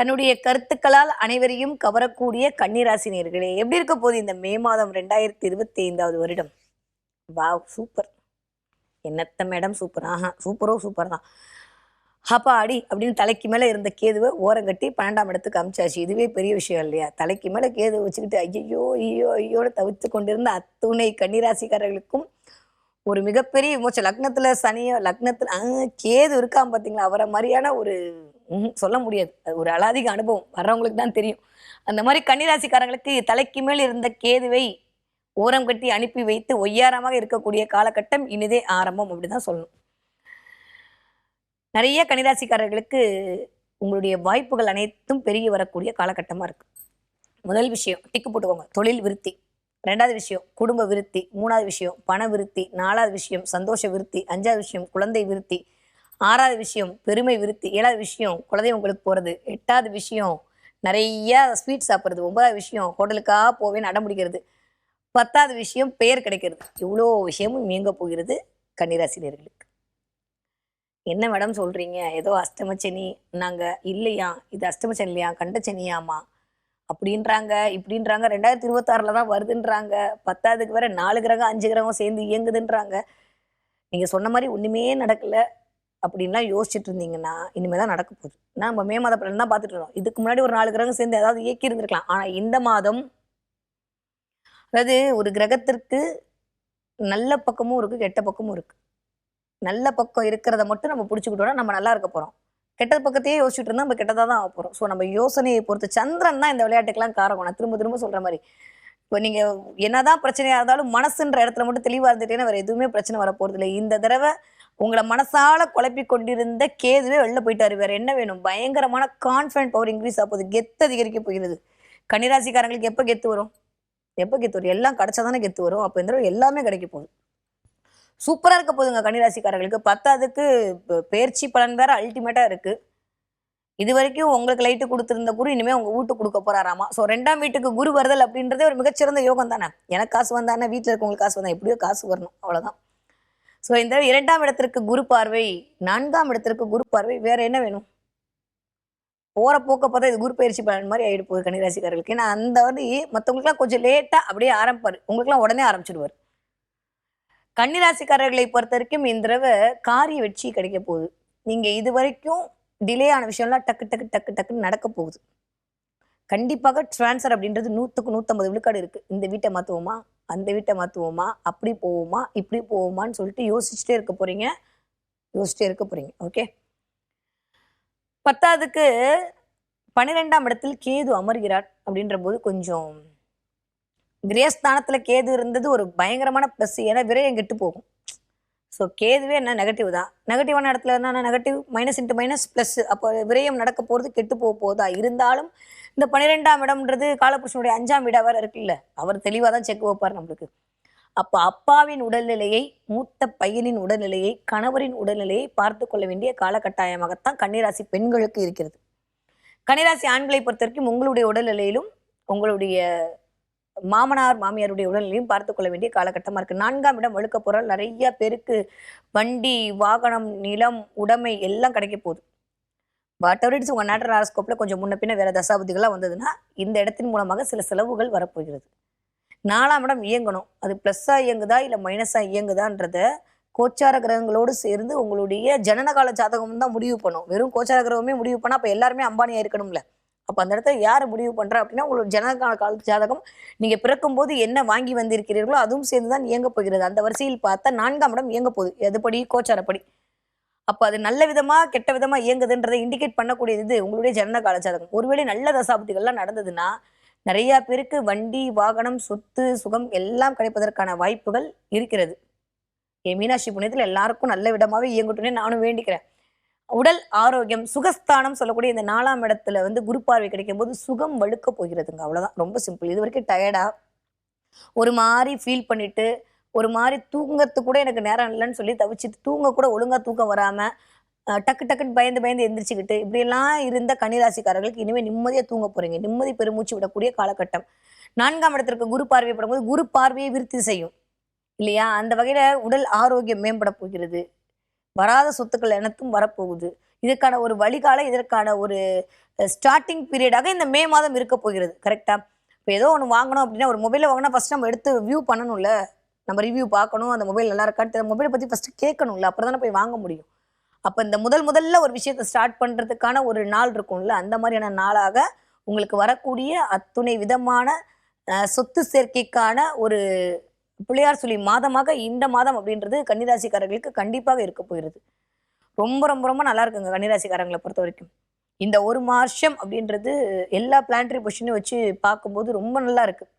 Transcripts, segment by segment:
தன்னுடைய கருத்துக்களால் அனைவரையும் கவரக்கூடிய கன்னிராசினியர்களே எப்படி இருக்க போகுது இந்த மே மாதம் ரெண்டாயிரத்தி இருபத்தி ஐந்தாவது வருடம்? Wow super. என்னத்த மேடம் சூப்பர். ஆஹா சூப்பரோ சூப்பர் தான் ஹப்பா அடி அப்படின்னு தலைக்கு மேலே இருந்த கேதுவை ஓரங்கட்டி பன்னெண்டாம் இடத்துக்கு அமிச்சாச்சு. இதுவே பெரிய விஷயம் இல்லையா? தலைக்கு மேலே கேது வச்சுக்கிட்டு ஐயோ ஐயோ ஐயோடு தவித்து கொண்டிருந்த அத்துணை கன்னிராசிக்காரர்களுக்கும் ஒரு மிகப்பெரிய விமோச்சம் லக்னத்தில் சனியோ லக்னத்தில் ஆ, கேது இருக்கான் பார்த்தீங்களா அவரை மாதிரியான ஒரு சொல்ல முடியாது. அது ஒரு அலாதிக அனுபவம். வர்றவங்களுக்கு தான் தெரியும். அந்த மாதிரி கன்னிராசிக்காரங்களுக்கு தலைக்கு மேல் இருந்த கேதுவை ஓரம் கட்டி அனுப்பி வைத்து ஒய்யாரமாக இருக்கக்கூடிய காலகட்டம் இனிதே ஆரம்பம் அப்படிதான் சொல்லணும். நிறைய கன்னிராசிக்காரர்களுக்கு உங்களுடைய வாய்ப்புகள் அனைத்தும் பெருகி வரக்கூடிய காலகட்டமா இருக்கு. முதல் விஷயம் டிக்கு போட்டுக்கோங்க. தொழில் விருத்தி. ரெண்டாவது விஷயம் குடும்ப விருத்தி. மூணாவது விஷயம் பண விருத்தி. நாலாவது விஷயம் சந்தோஷ விருத்தி. அஞ்சாவது விஷயம் குழந்தை விருத்தி. ஆறாவது விஷயம் பெருமை விருத்தி. ஏழாவது விஷயம் குலதெய்வங்களுக்கு போகிறது எட்டாவது விஷயம் நிறைய ஸ்வீட் சாப்பிட்றது. ஒன்பதாவது விஷயம் ஹோட்டலுக்காக போவேன்னு அடம் பத்தாவது விஷயம் பெயர் கிடைக்கிறது. இவ்வளோ விஷயமும் இயங்க போகிறது கன்னிராசினியர்களுக்கு. என்ன மேடம் சொல்கிறீங்க ஏதோ அஷ்டமச்சனி நாங்கள் இல்லையா? இது அஷ்டமச்சனி இல்லையா கண்டச்சனியாமா அப்படின்றாங்க இப்படின்றாங்க. ரெண்டாயிரத்தி இருபத்தாறில் தான் வருதுன்றாங்க. பத்தாவதுக்கு வேற நாலு கிரகம் அஞ்சு கிரகம் சேர்ந்து இயங்குதுன்றாங்க. நீங்கள் சொன்ன மாதிரி ஒன்றுமே நடக்கலை. அப்படின்லாம் யோசிச்சுட்டு இருந்தீங்கன்னா இனிமேல் தான் நடக்க போகுது. நான் நம்ம மே மாத பலன் தான் பார்த்துட்டு இருந்தோம் இதுக்கு முன்னாடி ஒரு நாலு கிரகம் சேர்ந்து ஏதாவது இயக்கி இருந்திருக்கலாம் ஆனால் இந்த மாதம் அதாவது ஒரு கிரகத்திற்கு நல்ல பக்கமும் இருக்குது கெட்ட பக்கமும் இருக்குது நல்ல பக்கம் இருக்கிறத மட்டும் நம்ம பிடிச்சிக்கிட்டோம்னா நம்ம நல்லா இருக்க போகிறோம் கெட்ட பக்கத்தையே யோசிச்சுட்டு இருந்தால் நம்ம கெட்டதாக தான் ஆக போகிறோம் ஸோ நம்ம யோசனையை பொறுத்து சந்திரன் தான் இந்த விளையாட்டுக்கெல்லாம் காரணம். நான் திரும்ப திரும்ப சொல்கிற மாதிரி. இப்போ நீங்கள் என்னதான் பிரச்சனையாக இருந்தாலும் மனசுன்ற இடத்துல மட்டும் தெளிவாக இருந்துட்டேன்னா வேறு எதுவுமே பிரச்சனை வர இல்லை இந்த தடவை உங்களை மனசால குழப்பி கொண்டிருந்த கேதுவே வெளில போயிட்டாரு. வேற என்ன வேணும்? பயங்கரமான கான்ஃபிடன்ட் பவர் இன்க்ரீஸ் ஆக போகுது. கெத்து அதிகரிக்க போகிறது. கன்னிராசிக்காரங்களுக்கு எப்போ கெத்து வரும்? எப்போ கெத்து வரும்? எல்லாம் கிடைச்சா தானே கெத்து வரும். அப்போ இந்த எல்லாமே கிடைக்க போகுது. சூப்பராக இருக்க போகுதுங்க கன்னிராசிக்காரர்களுக்கு. பத்தாவதுக்கு பயிற்சி பலன் வேற அல்டிமேட்டாக இருக்கு. இது வரைக்கும் உங்களுக்கு லைட்டு கொடுத்துருந்த குரு இனிமேல் உங்கள் வீட்டுக்கு கொடுக்க போறாராமா? ஸோ ரெண்டாம் வீட்டுக்கு குரு வருதல் அப்படின்றதே ஒரு மிகச்சிறந்த யோகம் தானே எனக்கு காசு வந்தானே? வீட்டில் இருக்கவங்களுக்கு காசு வந்தா எப்படியோ காசு வரணும். அவ்வளோதான் ஸோ இந்த இரண்டாம் இடத்திற்கு குரு பார்வை நான்காம் இடத்திற்கு குரு பார்வை வேற என்ன வேணும்? போற போக்க பார்த்தா இது குரு பயிற்சி பலன் மாதிரி ஆயிடு போகுது கன்னிராசிக்காரர்களுக்கு. ஏன்னா அந்த வந்து மற்றவங்களுக்குலாம் கொஞ்சம் லேட்டா அப்படியே ஆரம்பிப்பாரு. உங்களுக்குலாம் உடனே ஆரம்பிச்சிடுவார் கன்னிராசிக்காரர்களை பொறுத்த வரைக்கும் இந்த தடவை காரிய வெற்றி கிடைக்க போகுது. நீங்க இது வரைக்கும் டிலே ஆன விஷயம்லாம் டக்கு டக்கு டக்கு டக்குன்னு நடக்க போகுது. கண்டிப்பாக ட்ரான்ஸ்ஃபர் அப்படின்றது நூற்றுக்கு நூற்றம்பது விழுக்காடு இருக்குது இந்த வீட்டை மாற்றுவோமா அந்த வீட்டை மாற்றுவோமா அப்படி போவோமா? இப்படி போவோமான்னு சொல்லிட்டு யோசிச்சுட்டே இருக்க போறீங்க. யோசிச்சுட்டே இருக்க போறீங்க. ஓகே? பத்தாவதுக்கு பன்னிரெண்டாம் இடத்தில் கேது அமர்கிறார் அப்படின்ற போது கொஞ்சம் விரயஸ்தானத்துல கேது இருந்தது ஒரு பயங்கரமான ப்ளஸ் ஏன்னா விரயம் கெட்டு போகும். ஸோ கேதுவே என்ன? நெகட்டிவ் தான். நெகட்டிவான இடத்துல என்ன? Negative minus into minus plus அப்போ விரயம் நடக்க போகிறது கெட்டு போக போதா? இருந்தாலும் இந்த பன்னிரெண்டாம் இடம்ன்றது காலபுருஷனுடைய அஞ்சாம் வீடா வேற இருக்குல்ல. அவர் தெளிவாக தான் செக் வைப்பார் நம்மளுக்கு. அப்போ அப்பாவின் உடல்நிலையை மூத்த பையனின் உடல்நிலையை கணவரின் உடல்நிலையை பார்த்து கொள்ள வேண்டிய காலகட்டாயமாகத்தான் கன்னிராசி பெண்களுக்கு இருக்கிறது. கன்னிராசி ஆண்களை பொறுத்த வரைக்கும் உங்களுடைய உடல்நிலையிலும் உங்களுடைய மாமனார் மாமியாருடைய உடல்நிலையும் பார்த்து கொள்ள வேண்டிய காலகட்டமாக இருக்குது நான்காம் இடம் வழுக்க போகிறால் நிறைய பேருக்கு வண்டி வாகனம் நிலம் உடைமை எல்லாம் கிடைக்க போகுது. வாட் எவர் இட்ஸ் உங்கள் நேட்டர் ஹாரோஸ்கோப்பில் கொஞ்சம் முன்ன பின்ன வேறு தசாபதிகளாக வந்ததுன்னா இந்த இடத்தின் மூலமாக சில செலவுகள் வரப்போகிறது. நாலாம் இடம் இயங்கணும். அது ப்ளஸ்ஸாக இயங்குதா இல்லை மைனஸாக இயங்குதான்றத கோச்சார கிரகங்களோடு சேர்ந்து உங்களுடைய ஜனனகால ஜாதகம் தான் முடிவு பண்ணும். வெறும் கோச்சார கிரகமே முடிவு பண்ணால் அப்போ எல்லாருமே அம்பானியாக இருக்கணும்ல அப்போ அந்த இடத்த யார் முடிவு பண்ணுறா அப்படின்னா உங்களோட ஜனகால கால ஜாதகம் நீங்கள் பிறக்கும்போது என்ன வாங்கி வந்திருக்கிறீர்களோ அதுவும் சேர்ந்து தான் இயங்க போகிறது. அந்த வரிசையில் பார்த்தா நான்காம் இடம் இயங்க போகுது. எதுபடி கோச்சாரப்படி அப்போ அது நல்ல விதமா கெட்ட விதமா இயங்குதுன்றதை இண்டிகேட் பண்ணக்கூடியது இது உங்களுடைய ஜனன கால ஜாதகம் ஒருவேளை நல்ல தசாபதிகள்லாம் நடந்ததுன்னா நிறைய பேருக்கு வண்டி வாகனம் சொத்து சுகம் எல்லாம் கிடைப்பதற்கான வாய்ப்புகள் இருக்கிறது. என் மீனாட்சி புண்ணியத்தில் எல்லாருக்கும் நல்ல விதமாகவே இயங்கட்டும்னே நானும் வேண்டிக்கிறேன். உடல் ஆரோக்கியம் சுகஸ்தானம் சொல்லக்கூடிய இந்த நாலாம் இடத்துல வந்து குரு பார்வை கிடைக்கும் போது சுகம் வழுக்க போகிறதுங்க. அவ்வளோதான் ரொம்ப சிம்பிள் இது வரைக்கும் டயர்டா ஒரு மாதிரி ஃபீல் பண்ணிட்டு ஒரு மாதிரி தூங்கறதுக்கு கூட எனக்கு நேரம் இல்லைன்னு சொல்லி தவிச்சிட்டு தூங்க கூட ஒழுங்காக தூக்கம் வராமல் டக்கு டக்குன்னு பயந்து பயந்து எந்திரிச்சுக்கிட்டு இப்படியெல்லாம் இருந்த கன்னிராசிக்காரர்களுக்கு இனிமேல் நிம்மதியாக தூங்க போகிறீங்க நிம்மதி பெருமூச்சு விடக்கூடிய காலகட்டம். நான்காம் இடத்திற்கு குரு பார்வை படும்போது குரு பார்வையை விருத்தி செய்யும். இல்லையா? அந்த வகையில் உடல் ஆரோக்கியம் மேம்பட போகிறது. வராத சொத்துக்கள் எனத்தும் வரப்போகுது. இதற்கான ஒரு வழிகால இதற்கான ஒரு ஸ்டார்டிங் பீரியடாக இந்த மே மாதம் இருக்க போகிறது. கரெக்டாக இப்போ ஏதோ ஒன்று வாங்கணும் அப்படின்னா ஒரு மொபைலை வாங்கினா ஃபஸ்ட் நம்ம எடுத்து வியூ பண்ணணும்ல? நம்ம ரிவ்யூ பார்க்கணும் அந்த மொபைல் நல்லா இருக்கான்னு மொபைலை பற்றி ஃபஸ்ட்டு கேட்கணும்ல அப்புறம் தானே போய் வாங்க முடியும். அப்போ இந்த முதல் முதல்ல ஒரு விஷயத்தை ஸ்டார்ட் பண்ணுறதுக்கான ஒரு நாள் இருக்கும்ல அந்த மாதிரியான நாளாக உங்களுக்கு வரக்கூடிய அத்துணை விதமான சொத்து சேர்க்கைக்கான ஒரு பிள்ளையார் சொல்லி மாதமாக இந்த மாதம் அப்படின்றது கன்னிராசிக்காரர்களுக்கு கண்டிப்பாக இருக்க போயிடுது ரொம்ப ரொம்ப ரொம்ப நல்லா இருக்குங்க கன்னிராசிக்காரங்களை பொறுத்த வரைக்கும். இந்த ஒரு மார்ஷம் அப்படின்றது எல்லா பிளான்டரி பொசிஷனையும் வச்சு பார்க்கும்போது ரொம்ப நல்லா இருக்குது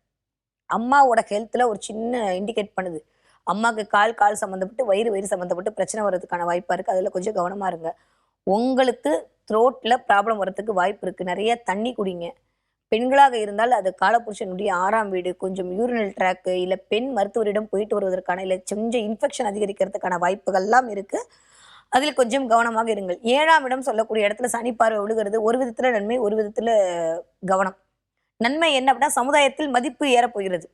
அம்மாவோட ஹெல்த்தில் ஒரு சின்ன இண்டிகேட் பண்ணுது. அம்மாவுக்கு கால் கால் சம்மந்தப்பட்டு வயிறு வயிறு சம்மந்தப்பட்டு பிரச்சனை வர்றதுக்கான வாய்ப்பாக இருக்குது அதில் கொஞ்சம் கவனமாக இருங்க. உங்களுக்கு த்ரோட்டில் ப்ராப்ளம் வர்றதுக்கு வாய்ப்பு இருக்குது நிறைய தண்ணி குடிங்க. பெண்களாக இருந்தால் அது காலபுருஷனுடைய ஆறாம் வீடு கொஞ்சம் யூரினல் ட்ராக்கு இல்லை பெண் மருத்துவரிடம் போயிட்டு வருவதற்கான இல்லை கொஞ்சம் இன்ஃபெக்ஷன் அதிகரிக்கிறதுக்கான வாய்ப்புகள்லாம் இருக்குது அதில் கொஞ்சம் கவனமாக இருங்கள். ஏழாம் இடம் சொல்லக்கூடிய இடத்துல சனி பார்வை விழுகிறது. ஒரு விதத்தில் நன்மை ஒரு விதத்தில் கவனம். நன்மை என்ன அப்படின்னா சமுதாயத்தில் மதிப்பு ஏறப்போகிறது.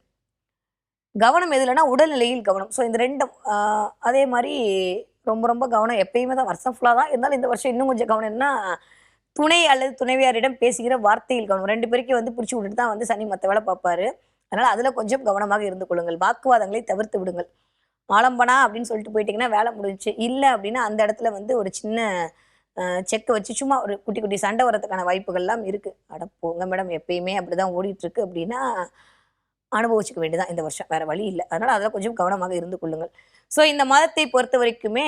கவனம் எதுலன்னா உடல்நிலையில் கவனம். ஸோ இந்த ரெண்டும் அதே மாதிரி ரொம்ப ரொம்ப கவனம் எப்பயுமே தான் வருஷம் ஃபுல்லாக தான் இருந்தாலும் இந்த வருஷம் இன்னும் கொஞ்சம் கவனம் என்ன துணை அல்லது துணைவியாரிடம் பேசுகிற வார்த்தையில் கவனம். ரெண்டு பேருக்கும் வந்து பிடிச்சி விட்டுட்டு தான் வந்து சனி மற்ற வேலை பார்ப்பாரு. அதனால் அதில் கொஞ்சம் கவனமாக இருந்து கொள்ளுங்கள். வாக்குவாதங்களை தவிர்த்து விடுங்கள். ஆலம்பனா அப்படின்னு சொல்லிட்டு போயிட்டீங்கன்னா வேலை முடிஞ்சுச்சு. இல்லை அப்படின்னா அந்த இடத்துல வந்து ஒரு சின்ன செக்கை வச்சு சும்மா ஒரு குட்டி குட்டி சண்டை வரதுக்கான வாய்ப்புகள்லாம் இருக்குது அட போங்க மேடம் எப்பயுமே அப்படிதான் ஓடிட்டு இருக்கு அப்படின்னா அனுபவிச்சுக்க வேண்டியதான் இந்த வருஷம். வேற வழி இல்லை. அதனால அதெல்லாம் கொஞ்சம் கவனமாக இருந்து கொள்ளுங்கள். ஸோ இந்த மாதத்தை பொறுத்த வரைக்குமே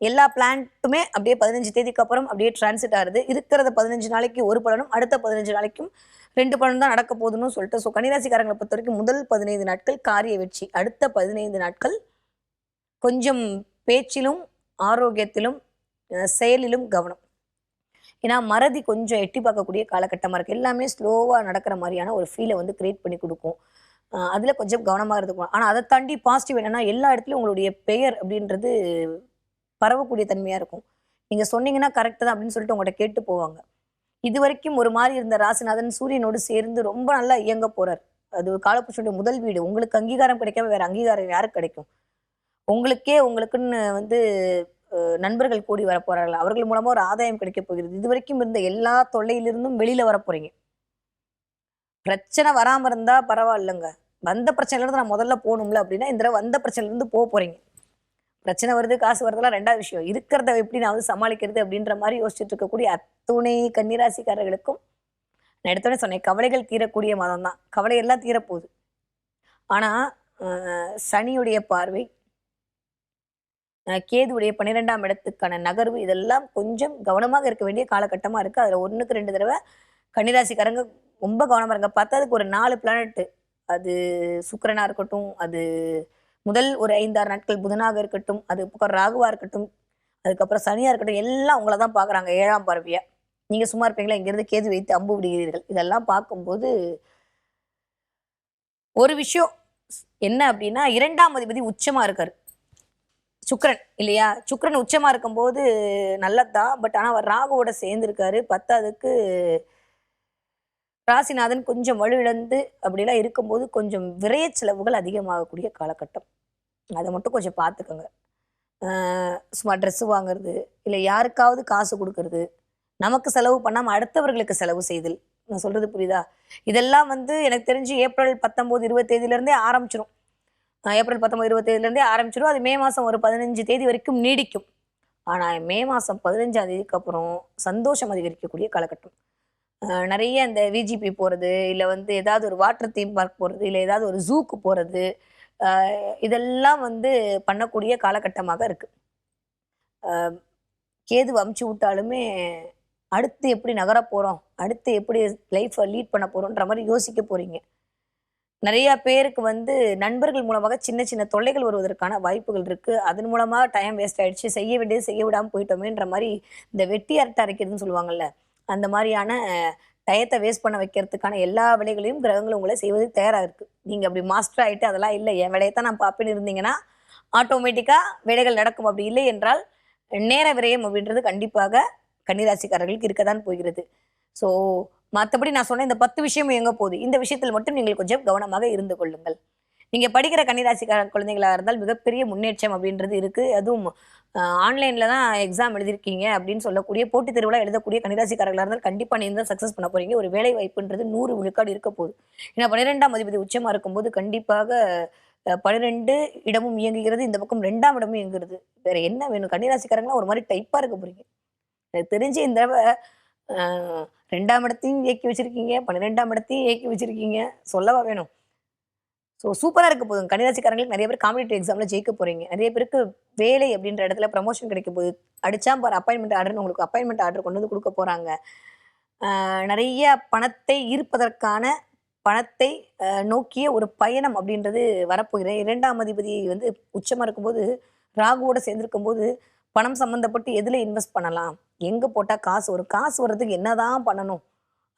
எல்லா பிளான்ட்டுமே அப்படியே பதினஞ்சு தேதிக்கு அப்புறம் அப்படியே டிரான்சிட் ஆகுது. இருக்கிறத பதினஞ்சு நாளைக்கு ஒரு பலனும் அடுத்த பதினஞ்சு நாளைக்கும் ரெண்டு பலனும் தான் நடக்க போகுதுன்னு சொல்லிட்டு ஸோ கன்னிராசிக்காரங்களை பொறுத்த வரைக்கும் முதல் பதினைந்து நாட்கள் காரிய வெற்றி அடுத்த பதினைந்து நாட்கள் கொஞ்சம் பேச்சிலும் ஆரோக்கியத்திலும் செயலிலும் கவனம். ஏன்னா மறதி கொஞ்சம் எட்டி பார்க்கக்கூடிய காலகட்டமாக இருக்குது எல்லாமே ஸ்லோவாக நடக்கிற மாதிரியான ஒரு ஃபீலை வந்து க்ரியேட் பண்ணி கொடுக்கும். அதில் கொஞ்சம் கவனமாக இருந்துக்கணும். ஆனால் அதை தாண்டி பாசிட்டிவ் என்னென்னா எல்லா இடத்துலையும் உங்களுடைய பெயர் அப்படின்றது பரவக்கூடிய தன்மையாக இருக்கும். நீங்கள் சொன்னீங்கன்னா கரெக்டு தான் அப்படின்னு சொல்லிட்டு உங்கள்கிட்ட கேட்டு போவாங்க. இது வரைக்கும் ஒரு மாதிரி இருந்த ராசிநாதன் சூரியனோடு சேர்ந்து ரொம்ப நல்லா இயங்க போகிறார் அது காலப்புருஷனுடைய முதல் வீடு. உங்களுக்கு அங்கீகாரம் கிடைக்காம வேறு அங்கீகாரம் யாருக்கு கிடைக்கும்? உங்களுக்கே உங்களுக்குன்னு வந்து நண்பர்கள் கூடி வர போறார்கள் அவர்கள் மூலமா ஒரு ஆதாயம் கிடைக்க போகிறது. இது வரைக்கும் இருந்த எல்லா தொல்லையிலிருந்தும் வெளியில வர போறீங்க பிரச்சனை வராம இருந்தா பரவாயில்லைங்க. வந்த பிரச்சனைல இருந்து நான் முதல்ல போகணும்ல அப்படின்னா இந்த வந்த பிரச்சனைல இருந்து போக போறீங்க. பிரச்சனை வருது காசு வருதுலாம் ரெண்டாவது விஷயம். இருக்கிறத எப்படி நான் வந்து சமாளிக்கிறது அப்படின்ற மாதிரி யோசிச்சுட்டு இருக்கக்கூடிய அத்துணை கன்னிராசிக்காரர்களுக்கும் நான் எடுத்தோடனே சொன்னேன் கவலைகள் தீரக்கூடிய மாதம் தான் கவலையெல்லாம் தீரப்போகுது. ஆனா சனியுடைய பார்வை கேதுவுடைய பன்னிரெண்டாம் இடத்துக்கான நகர்வு இதெல்லாம் கொஞ்சம் கவனமாக இருக்க வேண்டிய காலகட்டமாக இருக்குது அதில் ஒன்றுக்கு ரெண்டு தடவை கன்னிராசிக்காரங்க ரொம்ப கவனமாக இருங்க. பார்த்தா அதுக்கு ஒரு நாலு பிளானட்டு அது சுக்கரனாக இருக்கட்டும் அது முதல் ஒரு ஐந்தாறு நாட்கள் புதனாக இருக்கட்டும் அது பக்கம் ராகுவாக இருக்கட்டும் அதுக்கப்புறம் சனியாக இருக்கட்டும் எல்லாம் உங்களை தான் பார்க்குறாங்க ஏழாம் பார்வையா. நீங்கள் சும்மா இருப்பீங்களா? இங்கேருந்து கேது வைத்து அம்பு விடுகிறீர்கள். இதெல்லாம் பார்க்கும்போது ஒரு விஷயம் என்ன அப்படின்னா இரண்டாம் அதிபதி உச்சமாக இருக்காரு. சுக்ரன் இல்லையா? சுக்ரன் உச்சமா இருக்கும்போது நல்லதுதான் பட் ஆனால் அவர் ராகுவோட சேர்ந்துருக்காரு. பத்தாவதுக்கு ராசிநாதன் கொஞ்சம் வலுவிழந்து அப்படிலாம் இருக்கும்போது கொஞ்சம் விரைய செலவுகள் அதிகமாகக்கூடிய காலகட்டம். அதை மட்டும் கொஞ்சம் பார்த்துக்கோங்க. சும்மா ட்ரெஸ்ஸு வாங்குறது இல்லை யாருக்காவது காசு கொடுக்கறது. நமக்கு செலவு பண்ணாமல் அடுத்தவர்களுக்கு செலவு செய்தல். நான் சொல்றது புரியுதா? இதெல்லாம் வந்து எனக்கு தெரிஞ்சு ஏப்ரல் பத்தொம்போது இருபது ஆரம்பிச்சிடும் ஏப்ரல் பத்தொம்பது இருபது ஆரம்பிச்சிடும் அது மே மாதம் ஒரு பதினஞ்சு தேதி வரைக்கும் நீடிக்கும். ஆனால் மே மாதம் பதினஞ்சாம் தேதிக்கு அப்புறம் சந்தோஷம் அதிகரிக்கக்கூடிய காலகட்டம். நிறைய இந்த விஜிபி போகிறது இல்லை வந்து ஏதாவது ஒரு வாட்டர் தீம் பார்க் போகிறது இல்லை ஏதாவது ஒரு ஜூக்கு போகிறது இதெல்லாம் வந்து பண்ணக்கூடிய காலகட்டமாக இருக்குது கேது அமுச்சு விட்டாலுமே அடுத்து எப்படி நகர போகிறோம் அடுத்து எப்படி லைஃப்பை லீட் பண்ண போகிறோன்ற மாதிரி யோசிக்க போகிறீங்க நிறைய பேருக்கு வந்து நண்பர்கள் மூலமாக சின்ன சின்ன தொல்லைகள் வருவதற்கான வாய்ப்புகள் இருக்கு. அதன் மூலமா டைம் வேஸ்ட் ஆயிடுச்சு. செய்ய வேண்டியது செய்ய விடாமல் போயிட்டோமேன்ற மாதிரி இந்த வெட்டி அரட்டை அரைக்கிறதுன்னு சொல்லுவாங்கல்ல அந்த மாதிரியான டயத்தை வேஸ்ட் பண்ண வைக்கிறதுக்கான எல்லா வேலைகளையும் கிரகங்கள் உங்களை செய்வதற்கு தயாராக இருக்கு. நீங்க அப்படி மாஸ்டர் ஆயிட்டு அதெல்லாம் இல்லை. என் வேலையை தான் நான் பார்ப்பேன்னு இருந்தீங்கன்னா ஆட்டோமேட்டிக்கா வேலைகள் நடக்கும். அப்படி இல்லை என்றால் நேர விரயம் அப்படின்றது கண்டிப்பாக கன்னிராசிக்காரர்களுக்கு இருக்கத்தான் போகிறது. ஸோ மற்றபடி நான் சொன்ன இந்த பத்து விஷயமும் எங்க போகுது. இந்த விஷயத்தில் மட்டும் நீங்கள் கொஞ்சம் கவனமாக இருந்து கொள்ளுங்கள். நீங்கள் படிக்கிற கன்னிராசி குழந்தைகளாக இருந்தால் மிகப்பெரிய முன்னேற்றம் அப்படின்றது இருக்குது அதுவும் ஆன்லைனில் தான் எக்ஸாம் எழுதிருக்கீங்க அப்படின்னு சொல்லக்கூடிய போட்டித் தேர்வுலாம் எழுதக்கூடிய கன்னிராசிக்காரர்களாக இருந்தால் கண்டிப்பாக நீங்கள் தான் சக்ஸஸ் பண்ண போகிறீங்க ஒரு வேலை வாய்ப்புன்றது நூறு விழுக்காடு இருக்க போகுது. ஏன்னா பன்னிரெண்டாம் அதிபதி உச்சமாக இருக்கும்போது கண்டிப்பாக பன்னிரெண்டு இடமும் இயங்குகிறது. இந்த பக்கம் ரெண்டாம் இடமும் இயங்குகிறது. வேற என்ன வேணும்? கன்னிராசிக்காரங்களாம் ஒரு மாதிரி டைப்பாக இருக்க போகிறீங்க எனக்கு தெரிஞ்சு இந்த தடவை ரெண்டாம் இடத்தையும் இயக்கி வச்சிருக்கீங்க பன்னிரெண்டாம் இடத்தையும் இயக்கி வச்சிருக்கீங்க. சொல்லவா வேணும்? ஸோ சூப்பராக இருக்க போதும். கன்னிராசிக்காரங்களுக்கு நிறைய பேர் காம்படிட்டிவ் எக்ஸாமில் ஜெயிக்க போகிறீங்க நிறைய பேருக்கு வேலை அப்படின்ற இடத்துல ப்ரமோஷன் கிடைக்க போகுது. அடிச்சா பாரு அப்பாயின்மெண்ட் ஆர்டர்னு உங்களுக்கு அப்பாயின்மெண்ட் ஆர்டர் கொண்டு வந்து கொடுக்க போகிறாங்க நிறைய பணத்தை ஈர்ப்பதற்கான பணத்தை நோக்கிய ஒரு பயணம் அப்படின்றது வரப்போகிற இரண்டாம் அதிபதி வந்து உச்சமாக இருக்கும்போது ராகுவோட சேர்ந்திருக்கும் போது பணம் சம்மந்தப்பட்டு எதில் இன்வெஸ்ட் பண்ணலாம்? எங்கே போட்டால் காசு வரும்? காசு வர்றதுக்கு என்னதான் பண்ணணும்?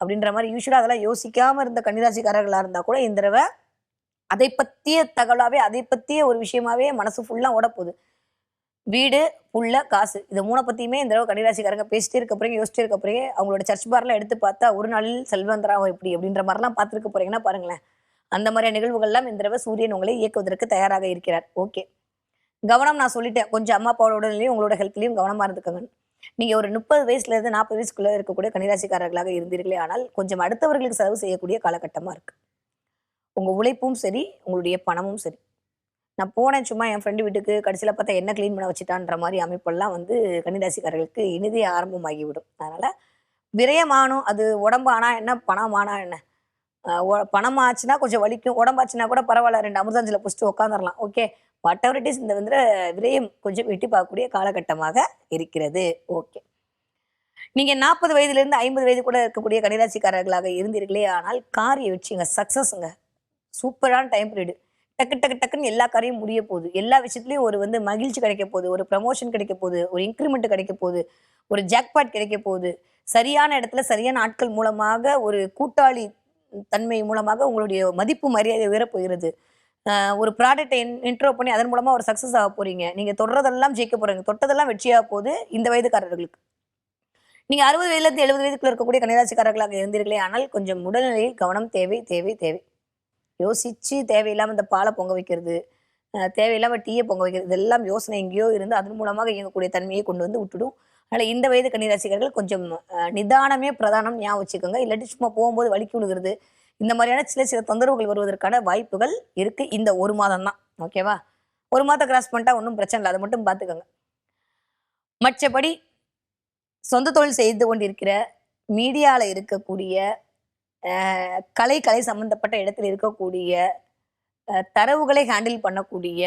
அப்படின்ற மாதிரி யூஸ்வலாக அதெல்லாம் யோசிக்காமல் இருந்த கன்னிராசிக்காரர்களாக இருந்தால் கூட இந்த தடவை அதை பற்றிய தகவலாகவே அதை பற்றிய ஒரு விஷயமாவே மனசு ஃபுல்லாக ஓட போகுது வீடு புள்ள காசு. இதை மூணை பற்றியுமே இந்த தடவை கன்னிராசிக்காரங்க பேசிட்டே இருக்க போறீங்க யோசிச்சிட்டே இருக்க போறீங்க. அவங்களோட சர்ச் பார்லாம் எடுத்து பார்த்தா ஒரு நாளில் செல்வந்தராகும் எப்படி அப்படின்ற மாதிரிலாம் பார்த்துருக்க போறீங்கன்னா பாருங்களேன். அந்த மாதிரியான நிகழ்வுகள்லாம் இந்த தடவை சூரியன் உங்களை இயக்குவதற்கு தயாராக இருக்கிறார். ஓகே கவனம் நான் சொல்லிட்டேன். கொஞ்சம் அம்மா அப்பாவோட உடல்நிலையும் உங்களோட ஹெல்த்லையும் கவனமாக இருந்துக்கங்க. நீங்கள் ஒரு முப்பது வயசுலேருந்து நாற்பது வயசுக்குள்ளே இருக்கக்கூடிய கன்னிராசிக்காரர்களாக இருந்தீர்களே ஆனால் கொஞ்சம் அடுத்தவர்களுக்கு செலவு செய்யக்கூடிய காலகட்டமாக இருக்கு. உங்கள் உழைப்பும் சரி உங்களுடைய பணமும் சரி. நான் போனேன் சும்மா என் ஃப்ரெண்டு வீட்டுக்கு கடைசியில் பார்த்தா என்ன க்ளீன் பண்ண வச்சுட்டான்ற மாதிரி அமைப்பெல்லாம் வந்து கன்னிராசிக்காரர்களுக்கு இனிதே ஆரம்பமாகிவிடும். அதனால் விரயமானும் அது உடம்பு ஆனால் என்ன பணம் ஆனால் என்ன? பணம் ஆச்சுன்னா கொஞ்சம் வலிக்கும் உடம்பாச்சுன்னா கூட பரவாயில்ல ரெண்டு அமிர்தாஞ்சில் பிடிச்சிட்டு உட்காந்துடலாம் okay whatever it is இந்த வந்து விரயம் கொஞ்சம் வெட்டி பார்க்கக்கூடிய காலகட்டமாக இருக்கிறது. ஓகே நீங்க நாற்பது வயதுலேருந்து ஐம்பது வயது கூட இருக்கக்கூடிய கன்னிராசிக்காரர்களாக இருந்தீர்களே ஆனால் காரிய வச்சுங்க சக்ஸஸுங்க சூப்பரான டைம் பீரியடு டக்கு டக்கு டக்குன்னு எல்லா காரியம் முடிய போகுது. எல்லா விஷயத்துலையும் ஒரு வந்து மகிழ்ச்சி கிடைக்க போகுது ஒரு ப்ரமோஷன் கிடைக்க போகுது ஒரு இன்க்ரிமெண்ட் கிடைக்க போகுது ஒரு ஜாக்பாட் கிடைக்க போகுது. சரியான இடத்துல சரியான ஆட்கள் மூலமாக ஒரு கூட்டாளி தன்மை மூலமாக உங்களுடைய மதிப்பு மரியாதை உயரப்போகிறது ஒரு ப்ராடக்டை இன்ட்ரோ பண்ணி அதன் மூலமா ஒரு சக்ஸஸ் ஆக போறீங்க. நீங்க தொடர்றதெல்லாம் ஜெயிக்க போறீங்க. தொட்டதெல்லாம் வெற்றியாக போகுது இந்த வயதுக்காரர்களுக்கு. நீங்க அறுபது வயதுலேருந்து எழுபது வயதுக்குள்ள இருக்கக்கூடிய கன்னிராசிக்காரர்களாக இருந்தீர்களே ஆனால் கொஞ்சம் உடல்நிலையில் கவனம் தேவை தேவை தேவை. யோசிச்சு தேவையில்லாமல் இந்த பாலை பொங்க வைக்கிறது தேவையில்லாமல் டீயை பொங்க வைக்கிறது இதெல்லாம் யோசனை எங்கேயோ இருந்து அதன் மூலமாக இயங்கக்கூடிய தன்மையை கொண்டு வந்து விட்டுடும். அதனால் இந்த வயது கன்னிராசிக்காரர்கள் கொஞ்சம் நிதானமே பிரதானம் ஞாபகம் வச்சுக்கோங்க. இல்லாட்டி சும்மா போகும்போது வலிக்கு விழுகிறது இந்த மாதிரியான சில சில தொந்தரவுகள் வருவதற்கான வாய்ப்புகள் இருக்கு. இந்த ஒரு மாதம் தான் ஓகேவா ஒரு மாதம் கிராஸ் பண்ணிட்டா ஒன்றும் பிரச்சனை இல்லை. அதை மட்டும் பார்த்துக்கோங்க. மற்றபடி சொந்த தொழில் செய்து கொண்டிருக்கிற மீடியாவில் இருக்கக்கூடிய கலை கலை சம்பந்தப்பட்ட இடத்துல இருக்கக்கூடிய தரவுகளை ஹேண்டில் பண்ணக்கூடிய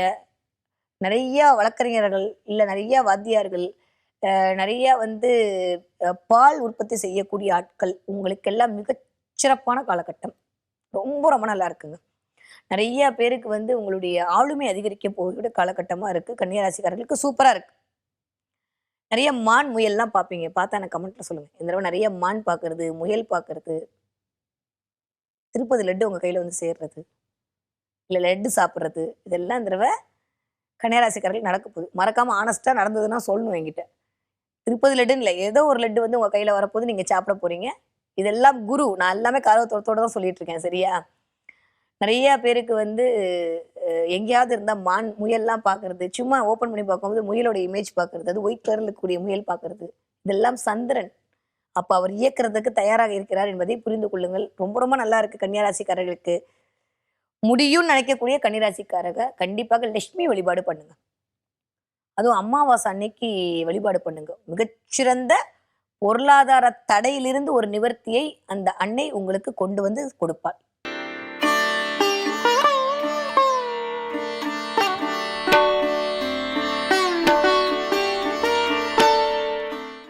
நிறைய வழக்கறிஞர்கள் இல்லை நிறைய வாத்தியார்கள் நிறையா நிறைய வந்து பால் உற்பத்தி செய்யக்கூடிய ஆட்கள் உங்களுக்கெல்லாம் மிகச்சிறப்பான காலகட்டம். ரொம்ப ரொம்ப நல்லா இருக்குங்க. நிறைய பேருக்கு வந்து உங்களுடைய ஆளுமை அதிகரிக்க போகிற காலகட்டமாக இருக்குது கன்னியராசிக்காரர்களுக்கு சூப்பராக இருக்கு. நிறைய மான் முயல்லாம் பார்ப்பீங்க. பார்த்தா எனக்கு கமெண்ட்டில் சொல்லுங்கள் இந்த தடவை நிறைய மான் பார்க்கறது முயல் பார்க்கறது. திருப்பதி லட்டு உங்கள் கையில் வந்து சேர்றது. இல்லை லட்டு சாப்பிட்றது. இதெல்லாம் இந்த தடவை கன்னியராசிக்காரர்கள் நடக்க போகுது. மறக்காமல் ஆனஸ்ட்டாக நடந்ததுன்னா சொல்லணும் என்கிட்ட. திருப்பதி லட்டுன்னு இல்லை. ஏதோ ஒரு லட்டு வந்து உங்கள் கையில் வரப்போது நீங்கள் சாப்பிட போகிறீங்க இதெல்லாம் குரு. நான் எல்லாமே காரவத்தோட தான் சொல்லிட்டு இருக்கேன் சரியா? நிறைய பேருக்கு வந்து எங்கேயாவது இருந்தால் மான் முயல்லாம் பார்க்கறது சும்மா ஓப்பன் பண்ணி பார்க்கும்போது முயலோட இமேஜ் பார்க்கறது அது ஒயிட் கலரில் இருக்கக்கூடிய முயல் பார்க்கறது இதெல்லாம் சந்திரன். அப்போ அவர் இயக்கிறதுக்கு தயாராக இருக்கிறார் என்பதை புரிந்து கொள்ளுங்கள். ரொம்ப ரொம்ப நல்லா இருக்கு கன்னியாராசிக்காரர்களுக்கு முடியும்னு நினைக்கக்கூடிய கன்னிராசிக்காரங்க கண்டிப்பாக லட்சுமி வழிபாடு பண்ணுங்க. அதுவும் அமாவாசை அன்னைக்கு வழிபாடு பண்ணுங்க. மிகச்சிறந்த பொருளாதார தடையிலிருந்து ஒரு நிவர்த்தியை அந்த அன்னை உங்களுக்கு கொண்டு வந்து கொடுப்பாள்.